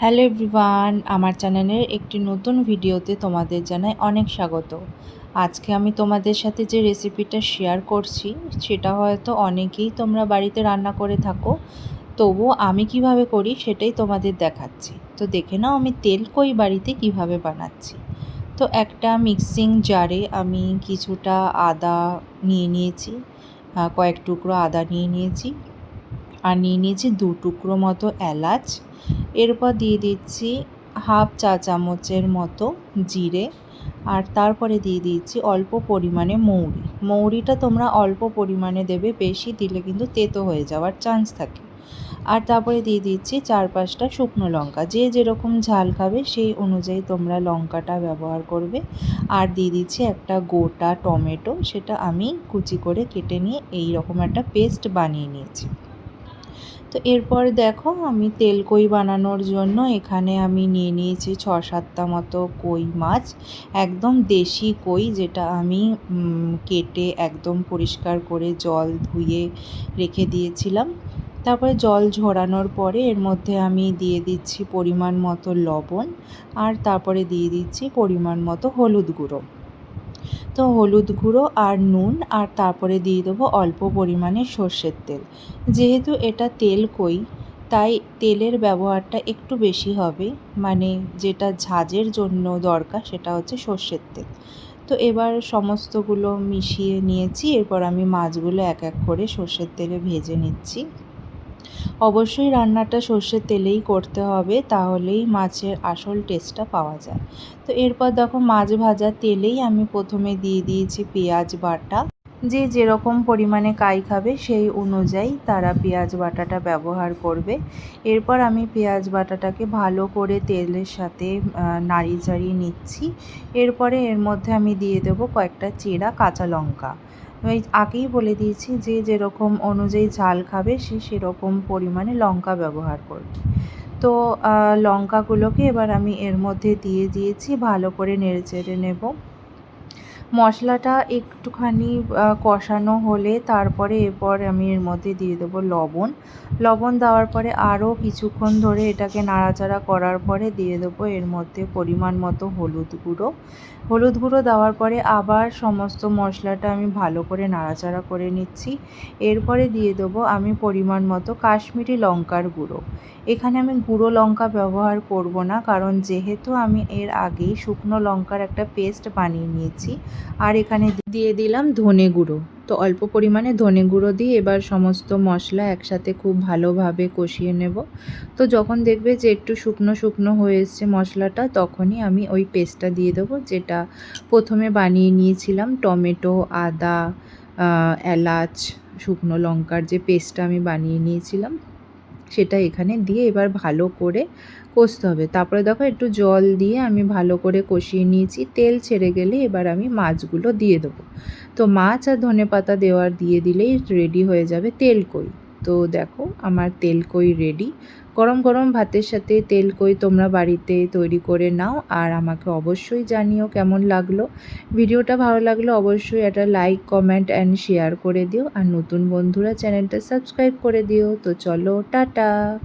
Hello everyone, আমার চ্যানেলের একটি নতুন ভিডিওতে তোমাদের জানাই অনেক স্বাগত। আজকে আমি তোমাদের সাথে যে রেসিপিটা শেয়ার করছি, সেটা হয়তো অনেকেই তোমরা বাড়িতে রান্না করে থাকো, তবুও আমি কীভাবে করি সেটাই তোমাদের দেখাচ্ছি। তো দেখে নাও আমি তেল কই বাড়িতে কীভাবে বানাচ্ছি। তো একটা মিক্সিং জারে আমি কিছুটা আদা নিয়ে নিয়েছি কয়েক টুকরো আদা নিয়ে নিয়েছি। আর নিয়ে নিয়েছি দু টুকরো মতো এলাচ। এরপর দিয়ে দিচ্ছি হাফ চা চামচের মতো জিরে। আর তারপরে দিয়ে দিচ্ছি অল্প পরিমাণে মৌরি। মৌরিটা তোমরা অল্প পরিমাণে দেবে, বেশি দিলে কিন্তু তেতো হয়ে যাওয়ার চান্স থাকে। আর তারপরে দিয়ে দিচ্ছি চার পাঁচটা শুকনো লঙ্কা। যে যেরকম ঝাল খাবে সেই অনুযায়ী তোমরা লঙ্কাটা ব্যবহার করবে। আর দিয়ে দিচ্ছি একটা গোটা টমেটো, সেটা আমি কুচি করে কেটে নিয়ে এই রকম একটা পেস্ট বানিয়ে নিয়েছি। তো এরপর দেখো আমি তেল কই বানানোর জন্য এখানে আমি নিয়ে নিয়েছি ছ সাতটা মতো কই মাছ, একদম দেশি কই যেটা আমি কেটে একদম পরিষ্কার করে জল ধুয়ে রেখে দিয়েছিলাম। তারপরে জল ঝরানোর পরে এর মধ্যে আমি দিয়ে দিচ্ছি পরিমাণ মতো লবণ আর তারপরে দিয়ে দিচ্ছি পরিমাণ মতো হলুদ গুঁড়ো। তো হলুদ গুঁড়ো আর নুন আর তারপরে দিয়ে দেবো অল্প পরিমাণে সর্ষের তেল। যেহেতু এটা তেল কই, তাই তেলের ব্যবহারটা একটু বেশি হবে। মানে যেটা ঝাঁজের জন্য দরকার সেটা হচ্ছে সর্ষের তেল। তো এবার সমস্তগুলো মিশিয়ে নিয়েছি, এরপর আমি মাছগুলো এক এক করে সর্ষের তেলে ভেজে নিচ্ছি। অবশ্যই রান্নাটা সর্ষের তেলেই করতে হবে, তাহলেই মাছের আসল টেস্টটা পাওয়া যায়। তো এরপর দেখো মাছ ভাজা তেলেই আমি প্রথমে দিয়ে দিয়েছি পেঁয়াজ বাটা। যে যেরকম পরিমাণে কাই খাবে সেই অনুযায়ী তারা পেঁয়াজ বাটাটা ব্যবহার করবে। এরপর আমি পেঁয়াজ বাটাটাকে ভালো করে তেলের সাথে নাড়িয়ে চাড়িয়ে নিচ্ছি। এরপরে এর মধ্যে আমি দিয়ে দেবো কয়েকটা চেরা কাঁচা লঙ্কা। আমি আগেই বলে দিয়েছি যে যেরকম অনুযায়ী ঝাল খাবে, সে সেরকম পরিমাণে লঙ্কা ব্যবহার করবে। তো লঙ্কাগুলোকে এবার আমি এর মধ্যে দিয়ে দিয়েছি, ভালো করে নেড়ে চেড়ে নেব। মশলাটা একটুখানি কষানো হলে তারপরে এরপর আমি এর মধ্যে দিয়ে দেবো লবণ। লবণ দেওয়ার পরে আরও কিছুক্ষণ ধরে এটাকে নাড়াচাড়া করার পরে দিয়ে দেবো এর মধ্যে পরিমাণ মতো হলুদ গুঁড়ো। হলুদ গুঁড়ো দেওয়ার পরে আবার সমস্ত মশলাটা আমি ভালো করে নাড়াচাড়া করে নিচ্ছি। এরপরে দিয়ে দেবো আমি পরিমাণ মতো কাশ্মীরি লঙ্কার গুঁড়ো। এখানে আমি গুঁড়ো লঙ্কা ব্যবহার করব না, কারণ যেহেতু আমি এর আগেই শুকনো লঙ্কার একটা পেস্ট বানিয়ে নিয়েছি আর এখানে দিয়ে দিলাম ধনে গুঁড়ো। তো অল্প পরিমাণে ধনে গুঁড়ো দিয়ে এবার সমস্ত মশলা একসাথে খুব ভালোভাবে কষিয়ে নেব। তো যখন দেখবে যে একটু শুকনো শুকনো হয়ে এসছে মশলাটা, তখনই আমি ওই পেস্টটা দিয়ে দেবো, যেটা প্রথমে বানিয়ে নিয়েছিলাম টমেটো, আদা এলাচ, শুকনো লঙ্কার যে পেস্টটা আমি বানিয়ে নিয়েছিলাম। সেটা এখানে দিয়ে এবার ভালো করে কষতে হবে। তারপরে দেখো একটু জল দিয়ে আমি ভালো করে কষিয়ে নিয়েছি। তেল ছেড়ে গেলে এবার আমি মাছগুলো দিয়ে দেবো। তো মাছ আর ধনে পাতা দেওয়ার দিয়ে দিলেই রেডি হয়ে যাবে তেল কই। তো দেখো, আমার তেল কই রেডি গরম গরম ভাতের সাথে তেল কই তোমরা বাড়িতে তৈরি করে নাও আর আমাকে অবশ্যই জানিও কেমন লাগল। ভিডিওটা ভালো লাগল অবশ্যই একটা লাইক কমেন্ট অ্যান্ড শেয়ার করে দিও আর নতুন বন্ধুরা চ্যানেলটা সাবস্ক্রাইব করে দিও। তো চলো, টাটা!